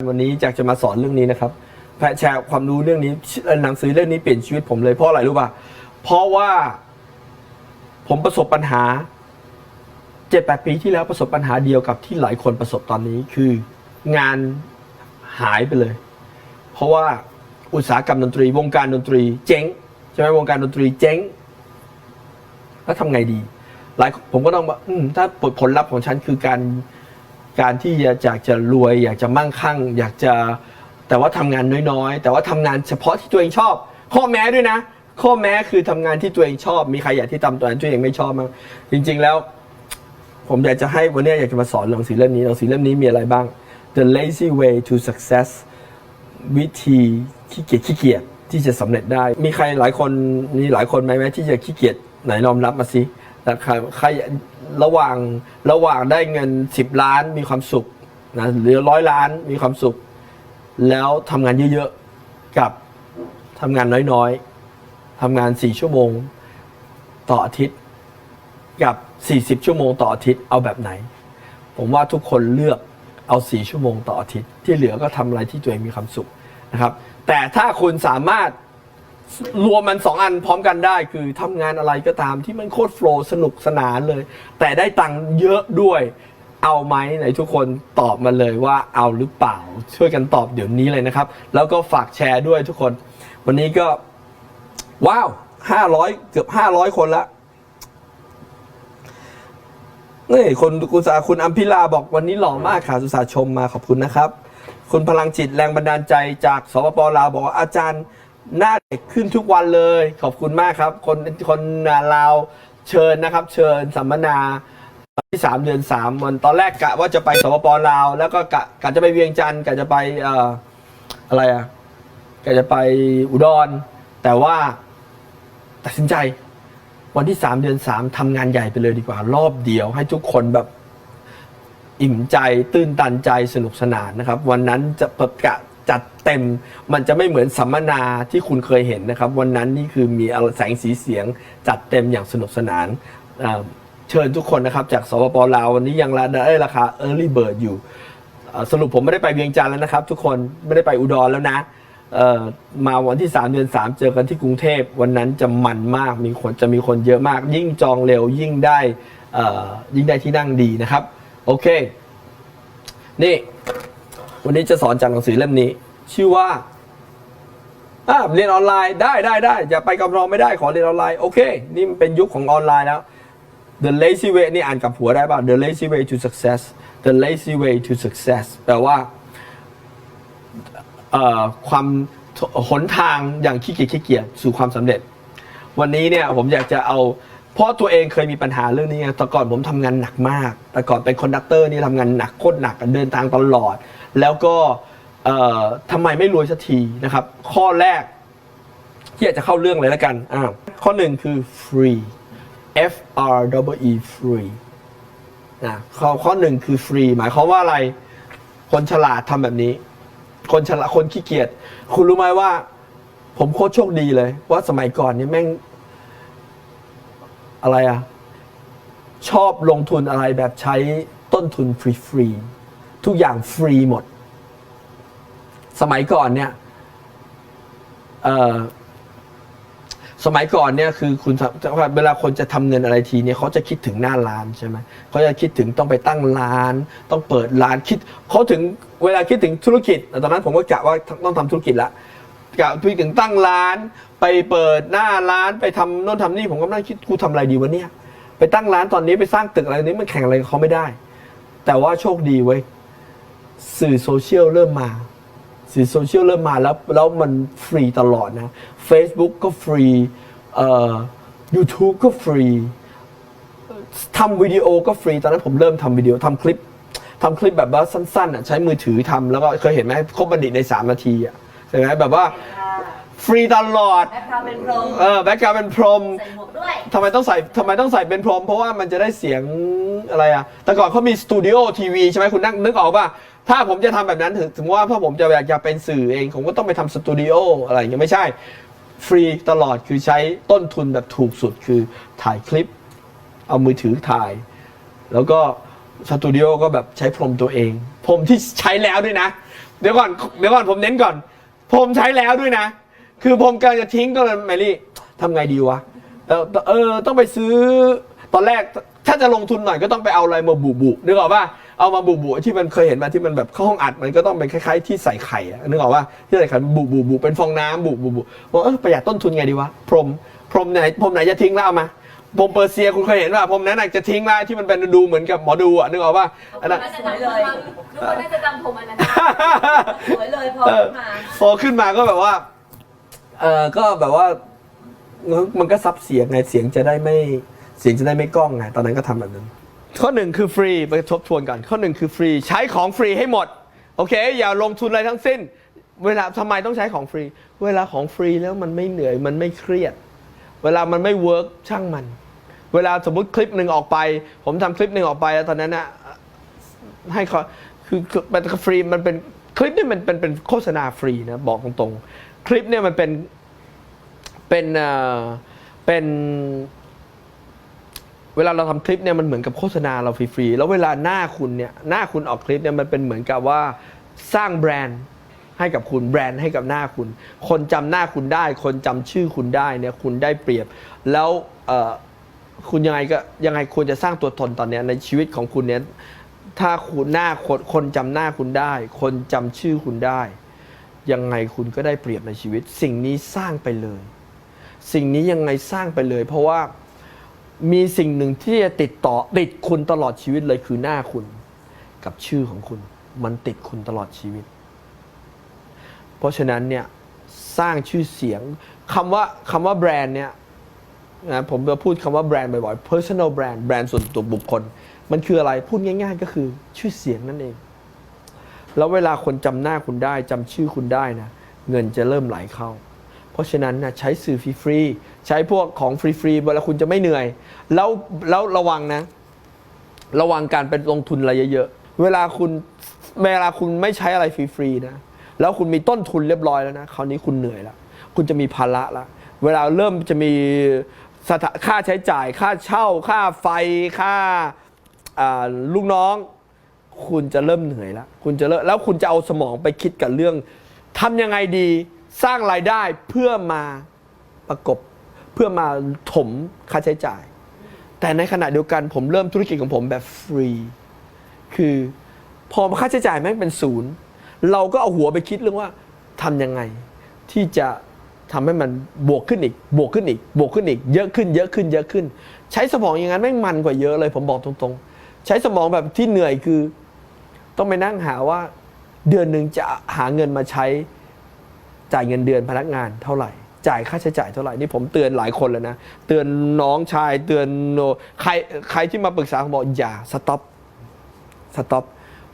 วันนี้อยากจะมาสอนเรื่องนี้นะครับแชร์ความรู้เรื่องนี้อ่อหนังสือเรื่องนี้เปลี่ยนชีวิตผมเลยเพราะอะไรรู้ป่ะเพราะว่า ผมประสบปัญหาเจ็ดแปดปีที่แล้วประสบปัญหาเดียวกับที่หลายคนประสบตอนนี้คือ งานหายไปเลย เพราะว่าอุตสาหกรรมดนตรี วงการดนตรี เจ๊งใช่ไหมวงการดนตรีเจ๊ง แล้วทำไงดี หลายผมก็ต้องบอกถ้าผลลัพธ์ของฉันคือการ การที่อยากจะรวย อยากจะมั่งคั่ง อยากจะแต่ว่าทำงานน้อยๆ แต่ว่าทำงานเฉพาะที่ตัวเองชอบ ข้อแม้ด้วยนะ ข้อแม้คือทำงานที่ตัวเองชอบ มีใครอยากที่ทำตัวนั้นตัวเองไม่ชอบมั้งจริง ๆแล้ว ผมอยากจะให้วันนี้อยากจะมาสอนหนังสือเล่มนี้หนังสือเล่มนี้มีอะไรบ้าง The Lazy Way to Success วิธีขี้เกียจขี้เกียจที่จะสำเร็จได้ มีใครหลายคนมีหลายคนไหมไหมที่จะขี้เกียจไหนยอมรับมาสิแต่ใครใค ระหว่างระหว่างได้เงิน 10 ล้านมีความสุขนะหรือร้อยล้านมีความสุข แล้วทำงานเยอะๆกับทำงานน้อยๆทำงาน 4 ชั่วโมงต่ออาทิตย์ กับ 40 ชั่วโมงต่ออาทิตย์เอาแบบไหน ผมว่าทุกคนเลือกเอา 4 ชั่วโมงต่ออาทิตย์ ที่เหลือก็ทำอะไรที่ตัวเองมีความสุขนะครับ แต่ถ้าคุณสามารถ รวมมัน2อันพร้อมกันได้คือทำงานอะไรก็ตามที่มันโคตรโฟล์สนุกสนานเลย แต่ได้ตังค์เยอะด้วยเอาไหมไหนทุกคนตอบมาเลยว่าเอาหรือเปล่า ช่วยกันตอบเดี๋ยวนี้เลยนะครับ แล้วก็ฝากแชร์ด้วยทุกคน วันนี้ก็ ว้าว500เกือบ500คนละนี่คนกุศาคุณอัมพิลาบอกวันนี้หล่อมากค่ะสุสาชมมาขอบคุณนะครับ คุณพลังจิตแรงบันดาลใจจากสปปลาวบอกว่าอาจารย์ หน้าเด็กขึ้นทุกวันเลย ขอบคุณมากครับ คนคนลาวเชิญนะครับ เชิญสัมมนาวันที่สามเดือนสามวันตอนแรกกะว่าจะไปสปปลาว แล้วก็กะกะจะไปเวียงจันทร์กะจะไปเอ่ออะไรอะกะจะไปอุดร แต่ว่าตัดสินใจ วันที่3เดือน3ทำงานใหญ่ไปเลยดีกว่า รอบเดียวให้ทุกคนแบบอิ่มใจตื้นตันใจสนุกสนานนะครับ วันนั้นจะประกาศ จัดเต็ม มันจะไม่เหมือนสัมมนาที่คุณเคยเห็นนะครับ วันนั้นนี่คือมีแสงสีเสียงจัดเต็มอย่างสนุกสนานเเชิญทุกคนนะครับ จากสปปลาววันนี้ยังได้ราคา Early Bird อยู่ สรุปผมไม่ได้ไปเวียงจันทร์แล้วนะครับ ทุกคนไม่ได้ไปอุดรแล้วนะมาวันที่ 3 เดือน 3 เจอกันที่กรุงเทพวันนั้นจะมันมากมีคนจะมีคนเยอะมาก ยิ่งจองเร็วยิ่งได้ยิ่งได้ที่นั่งดีนะครับ โอเค นี่ วันนี้จะสอนจากหนังสือเล่มนี้ ชื่อว่าอ่าเรียนออนไลน์ได้ได้ได้อย่าไปกับเราไม่ได้ขอเรียนออนไลน์โอเค นี่มันเป็นยุคของออนไลน์แล้ว The lazy way นี่อ่านกับหัวได้ป่ะ The lazy way to success The lazy way to success แปลว่าเอ่อความหนทางอย่างขี้เกียจขี้เกียจสู่ความสำเร็จ วันนี้เนี่ยผมอยากจะเอาเพราะตัวเองเคยมีปัญหาเรื่องนี้ไงแต่ก่อนผมทำงานหนักมาก แต่ก่อนเป็นคอนดักเตอร์นี่ทำงานหนักโคตรหนักเดินทางตลอด แล้วก็ทำไมไม่รวยสักทีนะครับ ข้อแรกที่อยากจะเข้าเรื่องเลยแล้วกันอ้าวข้อหนึ่งคือ free F R W E free นะข้อข้อหนึ่งคือ free หมายความว่าอะไร คนฉลาดทำแบบนี้ คนฉลาดคนขี้เกียจคุณรู้ไหมว่า ผมโคตรโชคดีเลย ว่าสมัยก่อนเนี่ยแม่ง อะไรอะชอบลงทุนอะไรแบบใช้ต้นทุนฟรีๆ ทุกอย่างฟรีหมด สมัยก่อนเนี่ยสมัยก่อนเนี่ยคือคุณเวลาคนจะทำเงินอะไรทีเนี่ยเขาจะคิดถึงหน้าร้านใช่ไหมเขาจะคิดถึงต้องไปตั้งร้าน ต้องเปิดร้านคิดเขาถึงเวลาคิดถึงธุรกิจตอนนั้นผมก็กะว่าต้องทำธุรกิจละกะพี่ถึงตั้งร้าน ไปเปิดหน้าร้านไปทำโน่นทำนี่ผมก็นั่งคิดกูทำอะไรดีวะเนี่ยไปตั้งร้านตอนนี้ไปสร้างตึกอะไรนี้มันแข่งอะไรเขาไม่ได้ แต่ว่าโชคดีเว้ย สื่อโซเชียลเริ่มมา สื่อโซเชียลเริ่มมาแล้วแล้วมันฟรีตลอดนะ Facebook ก็ฟรีเอ่อ YouTube ก็ฟรีทำวิดีโอก็ฟรี ตอนนั้นผมเริ่มทำวิดีโอทำคลิปทำคลิปแบบว่าสั้นๆอะใช้มือถือทำแล้วก็เคยเห็นไหมครบบัณฑิตใน 3 นาทีอะใช่ไหมแบบว่าฟรีตลอด แบ็คกราวด์เป็นพรมเออแบ็กกราวเป็นพรหมใส่หมวกด้วย ทำไมต้องใส่ทำไมต้องใส่เป็นพรหมเพราะว่ามันจะได้เสียงอะไรอะ แต่ก่อนเขามีสตูดิโอทีวีใช่ไหมคุณนั่งนึกออกป่ะ ถ้าผมจะทำแบบนั้นถึงถึงว่าถ้าผมจะอยากจะเป็นสื่อเอง ผมก็ต้องไปทำสตูดิโออะไรอย่างเงี้ยไม่ใช่ ฟรีตลอดคือใช้ต้นทุนแบบถูกสุดคือถ่ายคลิป เอามือถือถ่าย แล้วก็สตูดิโอก็แบบใช้พรมตัวเอง พรมที่ใช้แล้วด้วยนะ เดี๋ยวก่อนเดี๋ยวก่อนผมเน้นก่อนผมใช้แล้วด้วยนะ คือผมกำลังจะทิ้งก็เลยแมรี่ทำไงดีวะเออเออต้องไปซื้อตอนแรกถ้าจะลงทุนหน่อยก็ต้องไปเอาอะไรมาบุบุนึกออกป่ะ เอามาบุบุที่มันเคยเห็นมาที่มันแบบเข้าห้องอัดมันก็ต้องเป็นคล้ายๆที่ใส่ไข่อะนึกออกป่ะที่ใส่ไข่บุบุบุเป็นฟองน้ำบุบุบุบอกเออประหยัดต้นทุนไงดีวะพรมพรมไหนพรมไหนจะทิ้งแล้วเอามาพรมเปอร์เซียคุณเคยเห็นป่ะพรมนั้นน่ะจะทิ้งแล้วที่มันเป็นดูเหมือนกับหมอดูอะนึกออกป่ะอันนั้นน่าจะจำเลยทุกคนน่าจะจำผมอันนั้นได้สวยเลยพอเออขึ้นมา พอขึ้นมาก็แบบว่า เออก็แบบว่า มันก็ซับเสียงไง เสียงจะได้ไม่ เสียงจะได้ไม่ก้องไง ตอนนั้นก็ทำแบบนั้น ข้อหนึ่งคือฟรีไปทบทวนกันข้อหนึ่งคือฟรีใช้ของฟรีให้หมด โอเค อย่าลงทุนอะไรทั้งสิ้น เวลาทำไมต้องใช้ของฟรี เวลาของฟรีแล้วมันไม่เหนื่อยมันไม่เครียด เวลามันไม่เวิร์กช่างมัน เวลาสมมุติคลิปหนึ่งออกไป ผมทำคลิปหนึ่งออกไปแล้วตอนนั้นนะให้เขาคือคือมันฟรีมันเป็นคลิปนี่มันเป็นเป็นโฆษณาฟรีนะบอกตรงๆ คลิปเนี่ยมันเป็นเป็นเอ่อเป็น เวลาเราทำคลิปเนี่ยมันเหมือนกับโฆษณาเราฟรีๆ แล้วเวลาหน้าคุณเนี่ยหน้าคุณออกคลิปเนี่ยมันเป็นเหมือนกับว่าสร้างแบรนด์ให้กับคุณแบรนด์ให้กับหน้าคุณ คนจำหน้าคุณได้ คนจำชื่อคุณได้เนี่ยคุณได้เปรียบ แล้วคุณยังไงก็ยังไงควรจะสร้างตัวตนตอนนี้ในชีวิตของคุณเนี่ยถ้าคุณหน้าคนคนจำหน้าคุณได้ คนจำชื่อคุณได้ ยังไงคุณก็ได้เปรียบในชีวิต สิ่งนี้สร้างไปเลย สิ่งนี้ยังไงสร้างไปเลย เพราะว่า มีสิ่งหนึ่งที่จะติดต่อติดคุณตลอดชีวิตเลยคือหน้าคุณ กับชื่อของคุณ มันติดคุณตลอดชีวิต เพราะฉะนั้นเนี่ยสร้างชื่อเสียงคำว่าคำว่าแบรนด์เนี่ยนะผมจะพูดคำว่าแบรนด์บ่อยๆ personal brand แบรนด์ส่วนตัวบุคคล มันคืออะไรพูดง่าย ๆ ก็คือชื่อเสียงนั่นเอง แล้วเวลาคนจำหน้าคุณได้จำชื่อคุณได้นะเงินจะเริ่มไหลเข้า ราะฉะนั้นนะใช้สื่อฟรีๆใช้พวกของฟรีๆเวลาคุณจะไม่เหนื่อย แล้วแล้วระวังนะ ระวังการเป็นลงทุนอะไรเยอะๆเวลาคุณเวลาคุณไม่ใช้อะไรฟรีๆนะแล้วคุณมีต้นทุนเรียบร้อยแล้วนะคราวนี้คุณเหนื่อยแล้วคุณจะมีภาระละเวลาเริ่มจะมีสถาค่าใช้จ่าย ค่าเช่า ค่าไฟค่าลูกน้อง คุณจะเริ่มเหนื่อยแล้วคุณจะเริ่มแล้วคุณจะเอาสมองไปคิดกับเรื่องทำยังไงดี สร้างรายได้เพื่อมาประกบเพื่อมาถมค่าใช้จ่าย แต่ในขณะเดียวกันผมเริ่มธุรกิจของผมแบบฟรี คือพอค่าใช้จ่ายแม่งเป็นศูนย์ เราก็เอาหัวไปคิดเรื่องว่าทำยังไง ที่จะทำให้มันบวกขึ้นอีก บวกขึ้นอีก บวกขึ้นอีก เยอะขึ้น เยอะขึ้น เยอะขึ้น ใช้สมองอย่างนั้นแม่งมันกว่าเยอะเลย ผมบอกตรงๆ ใช้สมองแบบที่เหนื่อยคือ ต้องไปนั่งหาว่า เดือนหนึ่งจะหาเงินมาใช้ จ่ายเงินเดือนพนักงานเท่าไหร่ จ่ายค่าใช้จ่ายเท่าไหร่นี่ผมเตือนหลายคนแล้วนะ เตือนน้องชายเตือนโนใครใครที่มาปรึกษาผมบอกอย่าสต็อปสต็อป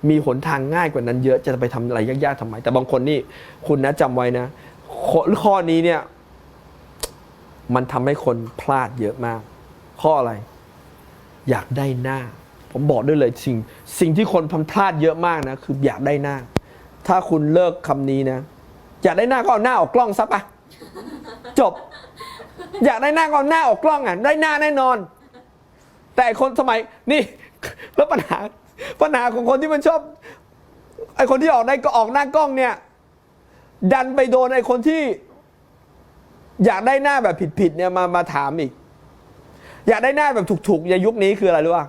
มีหนทางง่ายกว่านั้นเยอะจะไปทำอะไรยากๆทำไม แต่บางคนนี่คุณนะจำไว้นะข้อข้อนี้เนี่ย มันทำให้คนพลาดเยอะมาก ข้ออะไร อยากได้หน้า ผมบอกด้วยเลยสิ่ง สิ่งที่คนพลาดเยอะมากนะคืออยากได้หน้า ถ้าคุณเลิกคำนี้นะ อยากได้หน้าก็เอาหน้าออกกล้องซะปะจบ อยากได้หน้าก็เอาหน้าออกกล้องอะได้หน้าแน่นอน แต่คนสมัยนี่ แล้วปัญหาปัญหาของคนที่มันชอบไอ้คนที่ออกได้ก็ออกหน้ากล้องเนี่ย ดันไปโดนไอ้คนที่ อยากได้หน้าแบบผิดๆเนี่ยมามาถามอีก อยากได้หน้าแบบถูกๆในยุคนี้คืออะไรรู้ป่ะ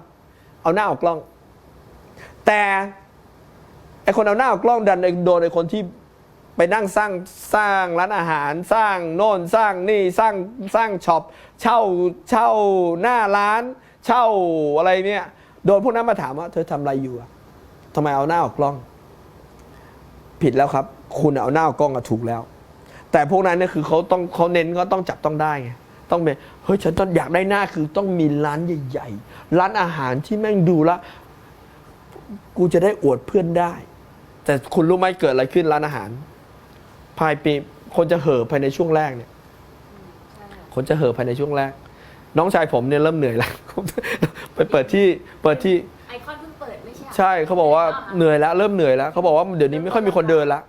เอาหน้าออกกล้อง แต่ไอคนเอาหน้าออกกล้องดันโดนไอคนที่ ไปนั่งสร้างสร้างร้านอาหารสร้างโน่นสร้างนี่สร้างสร้างช็อปเช่าเช่าหน้าร้าน เช่าอะไรเนี่ยโดนพวกนั้นมาถามว่า เธอทำอะไรอยู่อะทำไมเอาหน้าออกกล้อง ผิดแล้วครับ คุณเอาหน้าออกกล้องอะถูกแล้ว แต่พวกนั้นเนี่ยคือเขาต้องเขาเน้นก็ต้องจับต้องได้ไงต้องเป็นเฮ้ยฉันต้องอยากได้หน้าคือต้องมีร้านใหญ่ๆร้านอาหารที่แม่งดูแลวกูจะได้อวดเพื่อนได้ แต่คุณรู้ไหมเกิดอะไรขึ้นร้านอาหาร ภายปีคนจะเห่อภายในช่วงแรกเนี่ย คนจะเห่อภายในช่วงแรก น้องชายผมเนี่ยเริ่มเหนื่อยแล้ว ไปเปิดที่เปิดที่ไอคอนเพิ่งเปิดไม่ใช่ใช่เขาบอกว่าเหนื่อยแล้วเริ่มเหนื่อยแล้วเขาบอกว่าเดี๋ยวนี้ไม่ค่อยมีคนเดินละ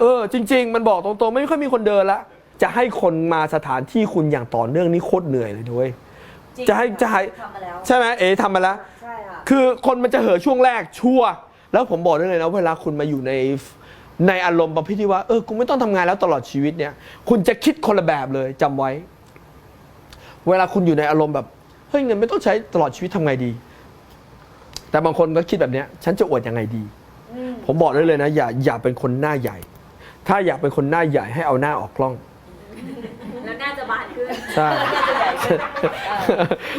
เออจริง ๆ มันบอกตรงๆไม่ค่อยมีคนเดินละจะให้คนมาสถานที่คุณอย่างต่อเนื่องนี่โคตรเหนื่อยเลยด้วยริงจะให้จะให้ทำมาแล้วใช่ไหมเอ๋ทำมาแล้ว ใช่ค่ะ คือคนมันจะเห่อะช่วงแรกชั่วแล้วผมบอกได้เลยนะเวลาคุณมาอยู่ใน ในอารมณ์ประเภทที่ว่าเออกูไม่ต้องทำงานแล้วตลอดชีวิตเนี่ย คุณจะคิดคนละแบบเลยจำไว้ เวลาคุณอยู่ในอารมณ์แบบเฮ้ยเงินไม่ต้องใช้ตลอดชีวิตทำไงดี แต่บางคนก็คิดแบบเนี้ย ฉันจะอวดยังไงดี ผมบอกได้เลยนะ อย่าอย่าเป็นคนหน้าใหญ่ ถ้าอยากเป็นคนหน้าใหญ่ให้เอาหน้าออกกล้อง แล้วน่าจะบานขึ้นใช่ น่าจะใหญ่ขึ้น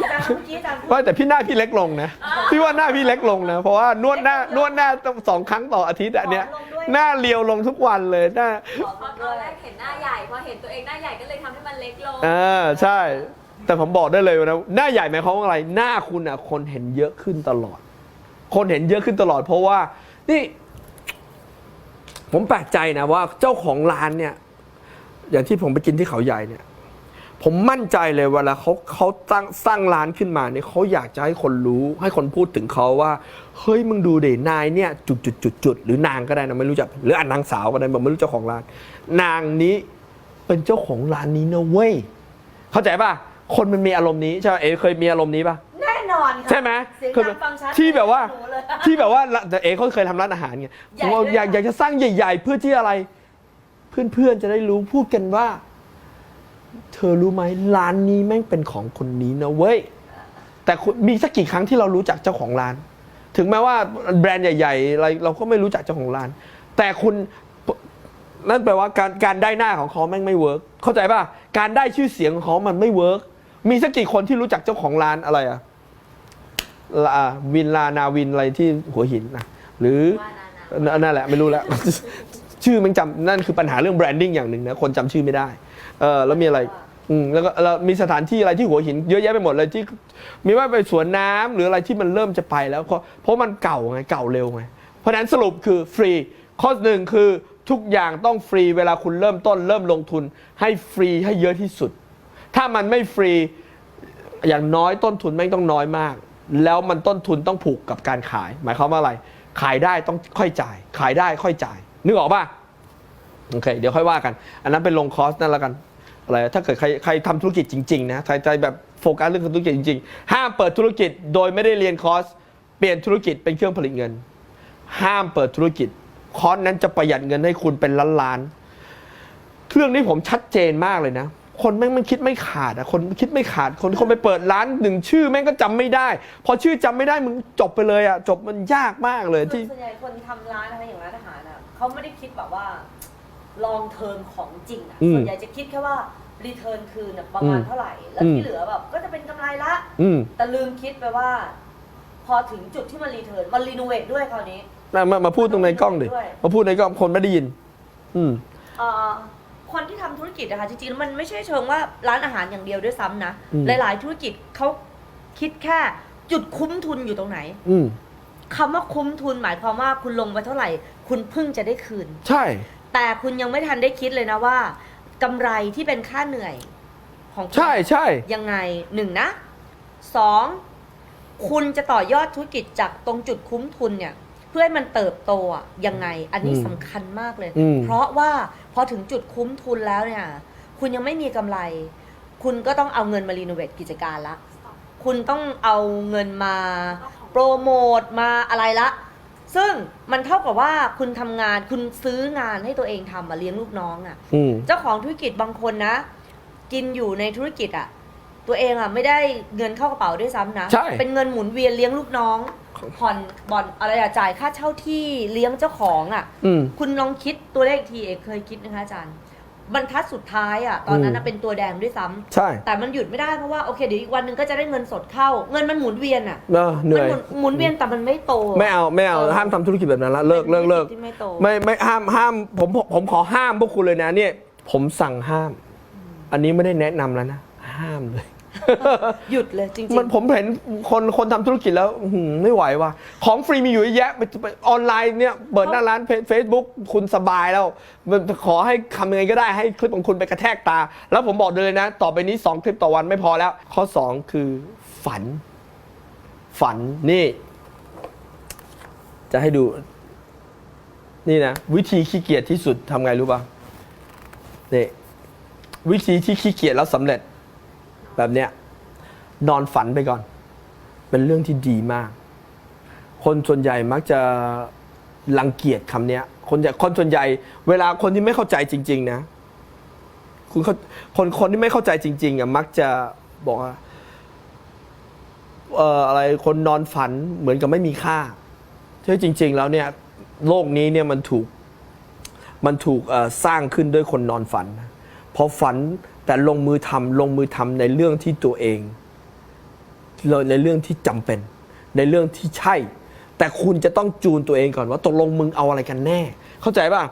อาจารย์เมื่อกี้อาจารย์พูดว่าแต่พี่หน้าพี่เล็กลงนะพี่ว่าหน้าพี่เล็กลงนะ เพราะว่านวดหน้านวดหน้าต้องสองครั้งต่ออาทิตย์อะเนี้ยหน้าเรียวลงทุกวันเลยหน้าพอตอนแรกเห็นหน้าใหญ่ พอเห็นตัวเองหน้าใหญ่ก็เลยทำให้มันเล็กลงอ่าใช่ แต่ผมบอกได้เลยนะหน้าใหญ่หมายความว่าอะไร หน้าคุณอะ คนเห็นเยอะขึ้นตลอด คนเห็นเยอะขึ้นตลอด เพราะว่า นี่ ผมแปลกใจนะว่าเจ้าของร้านเนี่ย อย่างที่ผมไปกินที่เขาใหญ่เนี่ย ผมมั่นใจเลยเวลาเขาเขาตั้งสร้างร้านขึ้นมาเนี่ยเขาอยากจะให้คนรู้ ให้คนพูดถึงเขาว่า เฮ้ยมึงดูเดนายเนี่ยจุดจุดจุดจุดหรือนางก็ได้นะไม่รู้จักหรืออ่านนางสาวก็ได้ผมไม่รู้เจ้าของร้าน นางนี้เป็นเจ้าของร้านนี้นะเว้ยเข้าใจป่ะคนมันมีอารมณ์นี้ใช่ไหมเอ๋เคยมีอารมณ์นี้ป่ะแน่นอนค่ะใช่ไหมเสียงคือดังฟังชัดที่แบบว่า หนูเลย ที่แบบว่าแต่เอ๋เขาเคยทำร้านอาหารไงใหญ่ผมว่าด้วยอยากนะอยากจะสร้างใหญ่ ๆ เพื่อที่อะไร เพื่อนๆจะได้รู้พูดกันว่า เธอรู้ไหมร้านนี้แม่งเป็นของคนนี้นะเว้ยแต่คุณมีสักกี่ครั้งที่เรารู้จักเจ้าของร้าน ถึงแม้ว่าแบรนด์ใหญ่ๆอะไรเราก็ไม่รู้จักเจ้าของร้าน แต่คุณนั่นแปลว่าการการได้หน้าของเขาแม่งไม่เวิร์กเข้าใจป่ะการได้ชื่อเสียงของเขามันไม่เวิร์กมีสักกี่คนที่รู้จักเจ้าของร้านอะไรอะลาวินลานาวินอะไรที่หัวหินนะหรือว่านานานั่นแหละไม่รู้แล้ว ชื่อมันจำนั่นคือปัญหาเรื่องแบรนดิ้งอย่างหนึ่งนะคนจำชื่อไม่ได้เออแล้วมีอะไรอืมแล้วก็แล้วมีสถานที่อะไรที่หัวหินเยอะแยะไปหมดเลยที่มีว่าไปสวนน้ำหรืออะไรที่มันเริ่มจะไปแล้วเพราะเพราะมันเก่าไงเก่าเร็วไงเพราะฉะนั้นสรุปคือฟรีข้อหนึ่งคือทุกอย่างต้องฟรีเวลาคุณเริ่มต้นเริ่มลงทุน ให้ฟรีให้เยอะที่สุด ถ้ามันไม่ฟรีอย่างน้อยต้นทุนแม่งต้องน้อยมาก แล้วมันต้นทุนต้องผูกกับการขาย หมายความว่าอะไร ขายได้ต้องค่อยจ่าย ขายได้ค่อยจ่าย นึกออกป่ะโอเค เดี๋ยวค่อยว่ากัน อันนั้นเป็นลงคอสนั่นล้วกันอะไรถ้าเกิดใครใครทำธุรกิจจริงๆนะใครใจแบบโฟกัสเรื่องธุรกิจจริงๆ ห้ามเปิดธุรกิจโดยไม่ได้เรียนคอส เปลี่ยนธุรกิจเป็นเครื่องผลิตเงิน ห้ามเปิดธุรกิจ คอสนั้นจะประหยัดเงินให้คุณเป็นล้านล้านๆเรื่องนี้ผมชัดเจนมากเลยนะ คนแม่งมันคิดไม่ขาดอะคนคิดไม่ขาด คนคนไปเปิดร้านหนึ่งชื่อแม่งก็จำไม่ได้ พอชื่อจำไม่ได้มึงจบไปเลยอะจบมันยากมากเลยที่ส่วนใหญ่คนทำร้านนะคะอย่างร้านอาหารอะ เขาไม่ได้คิดแบบว่า ลองเทอมของจริงอะอืมส่วนใหญ่จะคิดแค่ว่ารีเทิร์นคืนน่ะประมาณอืมเท่าไหร่ แล้วอืมที่เหลือแบบก็จะเป็นกำไรละ อืมแต่ลืมคิดไปว่า พอถึงจุดที่มันรีเทิร์นมันรีโนเวทด้วยคราวนี้มามามาพูดตรงในกล้องดิ ด้วย มาพูดในกล้องคนไม่ได้ยิน อืม เอ่อคนที่ทำธุรกิจนะคะจริงๆแล้วมันไม่ใช่เชิงว่าร้านอาหารอย่างเดียวด้วยซ้ำนะ อืม หลายๆ ธุรกิจเขาคิดแค่จุดคุ้มทุนอยู่ตรงไหน อืม คำว่าคุ้มทุนหมายความว่าคุณลงไปเท่าไหร่ คุณเพิ่งจะได้คืน ใช่ แต่คุณยังไม่ทันได้คิดเลยนะว่ากำไรที่เป็นค่าเหนื่อย ของคุณใช่ใช่ยังไงหนึ่งนะสองคุณจะต่อยอดธุรกิจจากตรงจุดคุ้มทุนเนี่ย เพื่อให้มันเติบโตอะยังไง อันนี้อืมสำคัญมากเลยอืมเพราะว่าพอถึงจุดคุ้มทุนแล้วเนี่ย คุณยังไม่มีกำไร คุณก็ต้องเอาเงินมารีโนเวทกิจการละ คุณต้องเอาเงินมา โปรโมทมาอะไรละ ซึ่งมันเท่ากับว่าคุณทำงานคุณซื้องานให้ตัวเองทำมาเลี้ยงลูกน้องอะ่ะ อืม เจ้าของธุรกิจบางคนนะ กินอยู่ในธุรกิจอะ่ะ ตัวเองอะ่ะไม่ได้เงินเข้ากระเป๋าด้วยซ้ำนะใช่ เป็นเงินหมุนเวียนเลี้ยงลูกน้องผ่อนบ่อนอะไรอะจ่ายค่าเช่าที่เลี้ยงเจ้าของอะ่ะ อืม คุณลองคิดตัวเลขทีเอกเคยคิดนะคะอาจารย์ บรรทัดสุดท้ายอะ่ะตอนนั้นอืนะมเป็นตัวแดงด้วยซ้ำใช่ แต่มันหยุดไม่ได้เพราะว่าโอเคเดี๋ยวอีกวันหนึ่งก็จะได้เงินสดเข้า เงินมันหมุนเวียนอะเนอะเหนื่อย มัหมุนหมุนเวียนแต่มันไม่โต ไม่เอาไม่เอาเออห้ามทำธุรกิจแบบนั้นละเลิกเลิกเลิกที่ไม่โต ไม่ไม่ห้ามห้ามผมผมผมขอห้ามพวกคุณเลยนะเนี่ย ผมสั่งห้าม อันนี้ไม่ได้แนะนำแล้วนะ ห้ามเลย หยุดเลยจริง มันผมเห็นคนคนทำธุรกิจแล้วอื้อหือไม่ไหวว่ะของฟรีมีอยู่เยอะแยะไปไปออนไลน์เนี่ยเปิดหน้าร้านเฟซบุ๊กคุณสบายแล้วมันขอให้ทำยังไงก็ได้ให้คลิปของคุณไปกระแทกตา แล้วผมบอกเลยนะ ต่อไปนี้ 2 คลิปต่อวันไม่พอแล้ว ข้อ 2 คือฝัน ฝันนี่ จะให้ดู นี่นะ วิธีขี้เกียจที่สุดทำไงรู้ป่ะนี่วิธีที่ขี้เกียจแล้วสำเร็จ แบบเนี้ยนอนฝันไปก่อน เป็นเรื่องที่ดีมาก คนส่วนใหญ่มักจะรังเกียจคำเนี้ย คนจะคนส่วนใหญ่ เวลาคนที่ไม่เข้าใจจริง ๆ นะคุณคนคนที่ไม่เข้าใจจริง ๆอะมักจะบอกว่าเอ่ออะไรคนนอนฝันเหมือนกับไม่มีค่าที่จริง ๆ แล้วเนี่ย โลกนี้เนี่ยมันถูก มันถูกสร้างขึ้นด้วยคนนอนฝันพอฝัน แต่ลงมือทำลงมือทำในเรื่องที่ตัวเอง ในเรื่องที่จำเป็น ในเรื่องที่ใช่ แต่คุณจะต้องจูนตัวเองก่อนว่าตกลงมึงเอาอะไรกันแน่ เข้าใจป่ะ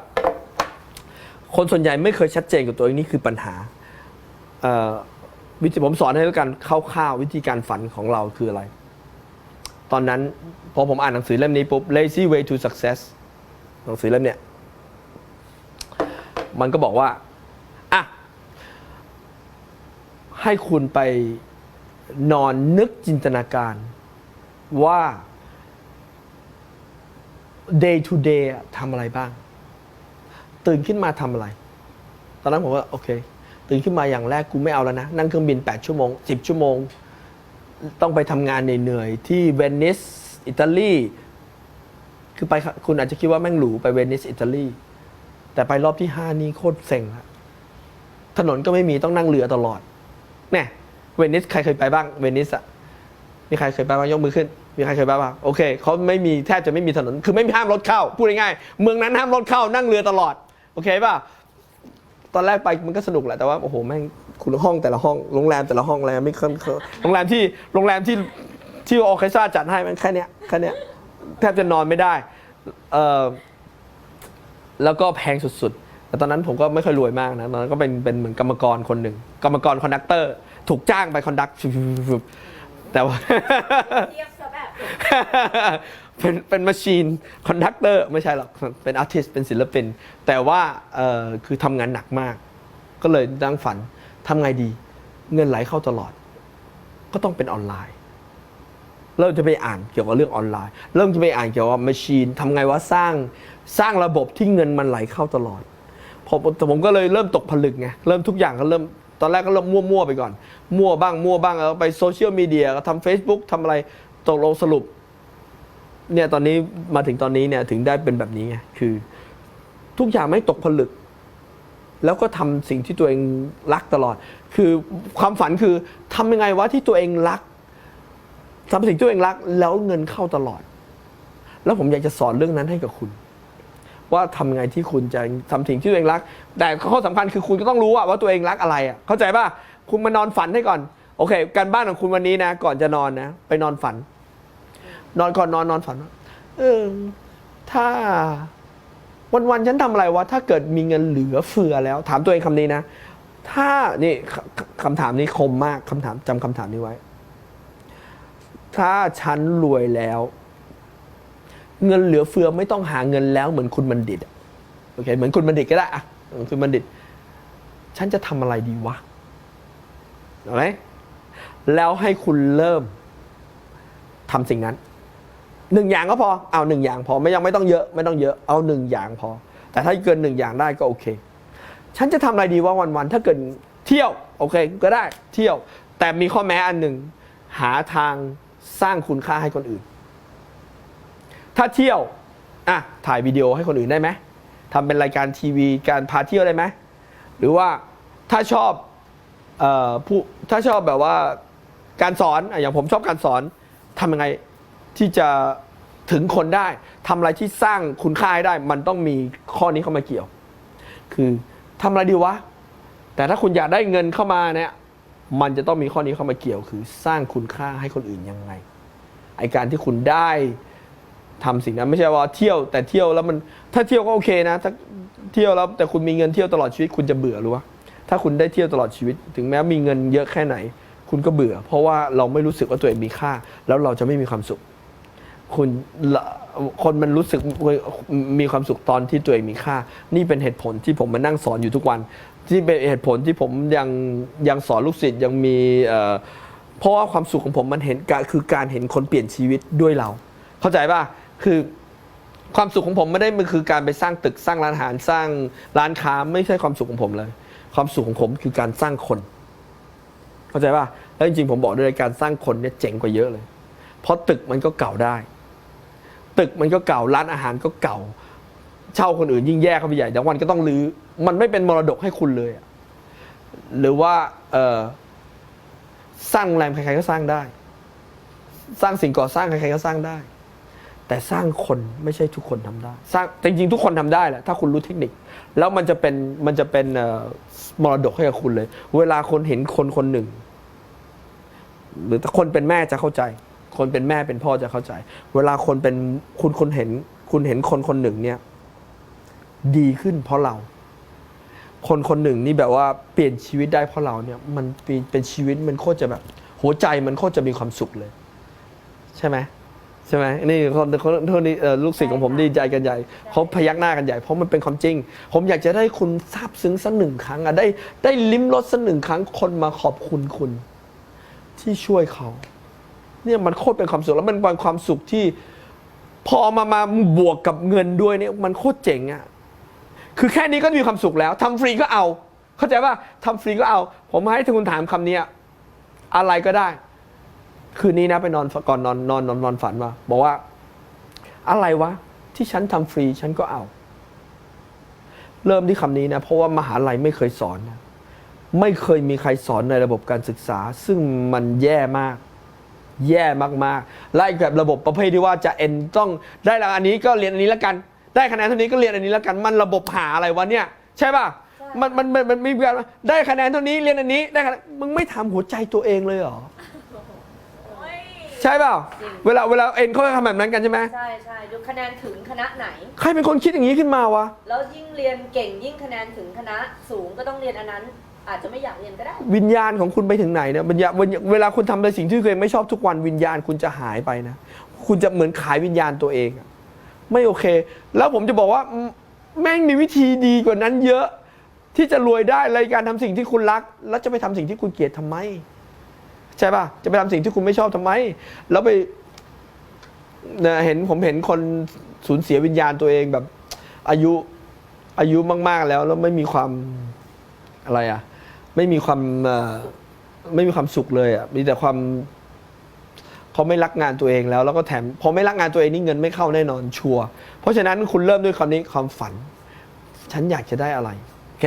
คนส่วนใหญ่ไม่เคยชัดเจนกับตัวเองนี่คือปัญหาวิธีผมสอนให้แล้วกันคร่าวๆวิธีการฝันของเราคืออะไร ตอนนั้นพอผมอ่านหนังสือเล่มนี้ปุ๊บ lazy way to success หนังสือเล่มเนี้ยมันก็บอกว่าอะ ให้คุณไปนอนนึกจินตนาการว่า day to day ทำอะไรบ้าง ตื่นขึ้นมาทำอะไร ตอนนั้นผมว่าโอเค ตื่นขึ้นมาอย่างแรกกูไม่เอาแล้วนะ นั่งเครื่องบิน 8 ชั่วโมง 10 ชั่วโมง ต้องไปทำงานเหนื่อยๆที่เวนิสอิตาลีคือไปคุณอาจจะคิดว่าแม่งหรูไปเวนิสอิตาลีแต่ไปรอบที่ 5 นี่โคตรเซ็งละถนนก็ไม่มีต้องนั่งเรือตลอด เนี่ยเวนิสใครเคยไปบ้างเวนิสอะมีใครเคยไปบ้างยกมือขึ้น มีใครเคยไปบ้างโอเคเขาไม่มีแทบจะไม่มีถนนคือไม่มีห้ามรถเข้าพูดง่ายๆเมืองนั้นห้ามรถเข้านั่งเรือตลอดโอเคป่ะตอนแรกไปมันก็สนุกแหละแต่ว่าโอ้โหแม่งคุณห้องแต่ละห้องโรงแรมแต่ละห้องอะไรไม่เคยเคยโรงแรมที่โรงแรมที่ที่ออเคสตราจัดให้มันแค่เนี้ยแค่เนี้ยแทบจะนอนไม่ได้เออแล้วก็แพงสุด แต่ตอนนั้นผมก็ไม่ค่อยรวยมากนะตอนนั้นก็เป็นเป็นเหมือนกรรมกรคนหนึ่งกรรมกรคอนดักเตอร์ ถูกจ้างไปคอนดักแต่ว่า เทียบซะแบบเป็นเป็นมาชีนคอนดักเตอร์ไม่ใช่หรอก เป็นอาร์ติสเป็นศิลปิน แต่ว่าเออคือทำงานหนักมาก ก็เลยนั่งฝันทำไงดี เงินไหลเข้าตลอด ก็ต้องเป็นออนไลน์ เริ่มจะไปอ่านเกี่ยวกับเรื่องออนไลน์ เริ่มจะไปอ่านเกี่ยวกับมาชีนทำไงว่าสร้างสร้างระบบที่เงินมันไหลเข้าตลอด ผมแต่ผมก็เลยเริ่มตกผลึกไงเริ่มทุกอย่างก็เริ่มตอนแรกก็เริ่มมั่วๆไปก่อน มั่วบ้างมั่วบ้างแล้วไปโซเชียลมีเดียก็ทำ Facebook ทำอะไรตกลงสรุปเนี่ยตอนนี้มาถึงตอนนี้เนี่ยถึงได้เป็นแบบนี้ไงคือ ทุกอย่างไม่ตกผลึก แล้วก็ทำสิ่งที่ตัวเองรักตลอด คือความฝันคือทำยังไงวะที่ตัวเองรักทำสิ่งที่ตัวเองรัก แล้วเงินเข้าตลอด แล้วผมอยากจะสอนเรื่องนั้นให้กับคุณ ว่าทำไงที่คุณจะทำสิ่งที่ตัวเองรัก แต่ข้อสำคัญคือคุณก็ต้องรู้ว่าตัวเองรักอะไรอะเข้าใจป่ะคุณมานอนฝันให้ก่อนโอเค การบ้านของคุณวันนี้นะ ก่อนจะนอนนะ ไปนอนฝัน นอนก่อนนอนนอนฝันว่าเออถ้าวันวันๆฉันทำอะไรวะถ้าเกิดมีเงินเหลือเฟือแล้ว ถามตัวเองคำนี้นะ ถ้านี่คคำถามนี้คมมากคำถามจำคำถามนี้ไว้ ถ้าฉันรวยแล้ว เงินเหลือเฟือไม่ต้องหาเงินแล้วเหมือนคุณบัณฑิตโอเค เหมือนคุณบัณฑิตก็ได้อะคุณบัณฑิต ฉันจะทำอะไรดีวะเอาไหมแล้วให้คุณเริ่มทำสิ่งนั้นหนึ่งอย่างก็พอ เอาหนึ่งอย่างพอไม่ยังไม่ต้องเยอะไม่ต้องเยอะเอาหนึ่งอย่างพอ แต่ถ้าเกินหนึ่งอย่างได้ก็โอเค ฉันจะทำอะไรดีว่าวันๆถ้าเกิดเที่ยวโอเค ก็ได้เที่ยว แต่มีข้อแม้อันหนึ่งหาทางสร้างคุณค่าให้คนอื่น ถ้าเที่ยวอะถ่ายวิดีโอให้คนอื่นได้ไหมทำเป็นรายการทีวีการพาเที่ยวได้ไหมหรือว่าถ้าชอบเอ่อผู้ถ้าชอบแบบว่าการสอนอะอย่างผมชอบการสอนทำยังไงที่จะถึงคนได้ทำอะไรที่สร้างคุณค่าให้ได้ มันต้องมีข้อนี้เข้ามาเกี่ยว คือทำอะไรดีวะ แต่ถ้าคุณอยากได้เงินเข้ามาเนี่ยมันจะต้องมีข้อนี้เข้ามาเกี่ยว คือสร้างคุณค่าให้คนอื่นยังไงไอการที่คุณได้ ทำสิ่งนั้นไม่ใช่ว่าเที่ยวแต่เที่ยวแล้วมันถ้าเที่ยวก็โอเคนะถ้าเที่ยวแล้วแต่คุณมีเงินเที่ยวตลอดชีวิตคุณจะเบื่อหรือวะถ้าคุณได้เที่ยวตลอดชีวิต ถึงแม้มีเงินเยอะแค่ไหน คุณก็เบื่อ เพราะว่าเราไม่รู้สึกว่าตัวเองมีค่า แล้วเราจะไม่มีความสุข คุณคนมันรู้สึกมีความสุขตอนที่ตัวเองมีค่า นี่เป็นเหตุผลที่ผมมานั่งสอนอยู่ทุกวัน ที่เป็นเหตุผลที่ผมยังยังสอนลูกศิษย์ยังมีเพราะว่าความสุขของผมมันเห็นคือการเห็นคนเปลี่ยนชีวิตด้วยเรา เข้าใจป่ะ คือความสุขของผมไม่ได้มันคือการไปสร้างตึกสร้างร้านอาหารสร้างร้านค้าไม่ใช่ความสุขของผมเลย ความสุขของผมคือการสร้างคน เข้าใจป่ะแล้วจริงๆผมบอกด้วยการสร้างคนเนี่ยเจ๋งกว่าเยอะเลย เพราะตึกมันก็เก่าได้ ตึกมันก็เก่าร้านอาหารก็เก่า เช่าคนอื่นยิ่งแย่เข้าไปใหญ่แต่วันก็ต้องรื้อมันไม่เป็นมรดกให้คุณเลย หรือว่าเสร้างโรงแรมใครๆก็สร้างได้ สร้างสิ่งก่อสร้างใครๆก็สร้างได้ แต่สร้างคนไม่ใช่ทุกคนทำได้ สร้างจริงๆ ทุกคนทำได้แหละถ้าคุณรู้เทคนิค แล้วมันจะเป็นมันจะเป็นมรดกให้กับคุณเลย เวลาคนเห็นคนคนหนึ่ง หรือถ้าคนเป็นแม่จะเข้าใจ คนเป็นแม่เป็นพ่อจะเข้าใจ เวลาคนเป็นคุณคนเห็น คุณเห็นคนคนหนึ่งเนี่ย ดีขึ้นเพราะเรา คนคนหนึ่งนี่แบบว่าเปลี่ยนชีวิตได้เพราะเราเนี่ย มันเป็นชีวิตมันโคตรจะแบบ หัวใจมันโคตรจะมีความสุขเลย ใช่ไหม ใช่ไหมนี่คนคนคนนี้เอ่อลูกศิษย์ของผมดีใจกันใหญ่เขาพยักหน้ากันใหญ่เพราะมันเป็นความจริง ผมอยากจะได้คุณซาบซึ้งสักหนึ่งครั้งอะได้ได้ลิ้มรสสักหนึ่งครั้งคนมาขอบคุณคุณ ที่ช่วยเขาเนี่ยมันโคตรเป็นความสุขแล้วมันเป็นความสุขที่ พอเอามามาบวกกับเงินด้วยเนี่ยมันโคตรเจ๋งอะคือแค่นี้ก็มีความสุขแล้วทำฟรีก็เอา เข้าใจป่ะทำฟรีก็เอา ผมให้คุณถามคำนี้อะอะไรก็ได้ คืนนี้นะไปนอนก่อนนอนนอนนอนนอนฝันมาบอกว่า อะไรวะ ที่ฉันทำฟรีฉันก็เอา เริ่มที่คำนี้นะ เพราะว่ามหาลัยไม่เคยสอนนะไม่เคยมีใครสอนในระบบการศึกษา ซึ่งมันแย่มาก แย่มากๆและอีกแบบระบบประเภทที่ว่าจะเอ็นต้องได้รางอันนี้ก็เรียนอันนี้แล้วกัน ได้คะแนนเท่านี้ก็เรียนอันนี้แล้วกันมันระบบหาอะไรวะเนี่ย ใช่ป่ะมันมันมันมีแบบได้คะแนนเท่านี้เรียนอันนี้ได้คะแนนมึงไม่ทำหัวใจตัวเองเลยเหรอ ใช่เปล่า จริง เวลาเวลาเอ็นเขาจะทำแบบนั้นกันใช่ไหมใช่ใช่ดูคะแนนถึงคณะไหน ใครเป็นคนคิดอย่างนี้ขึ้นมาวะ แล้วยิ่งเรียนเก่งยิ่งคะแนนถึงคณะสูงก็ต้องเรียนอันนั้น อาจจะไม่อยากเรียนก็ได้ วิญญาณของคุณไปถึงไหนเนี่ยวิญญาณเวลาคุณทำในสิ่งที่ตัวเองไม่ชอบทุกวันวิญญาณคุณจะหายไปนะ คุณจะเหมือนขายวิญญาณตัวเองอะไม่โอเค แล้วผมจะบอกว่าอืมแม่งมีวิธีดีกว่านั้นเยอะ ที่จะรวยได้รายการทำสิ่งที่คุณรัก แล้วจะไปทำสิ่งที่คุณเกลียดทำไม ใช่ป่ะ จะไปทำสิ่งที่คุณไม่ชอบทำไม แล้วไปเนี่ยเห็นผมเห็นคนสูญเสียวิญญาณตัวเองแบบอายุอายุมาก ๆ แล้วแล้วไม่มีความอะไรอะ ไม่มีความไม่มีความสุขเลยอะมีแต่ความเขาไม่รักงานตัวเองแล้ว แล้วก็แถมพอไม่รักงานตัวเองนี่เงินไม่เข้าแน่นอนชัวร์เพราะฉะนั้นคุณเริ่มด้วยคำนี้ความฝัน ฉันอยากจะได้อะไรโอเค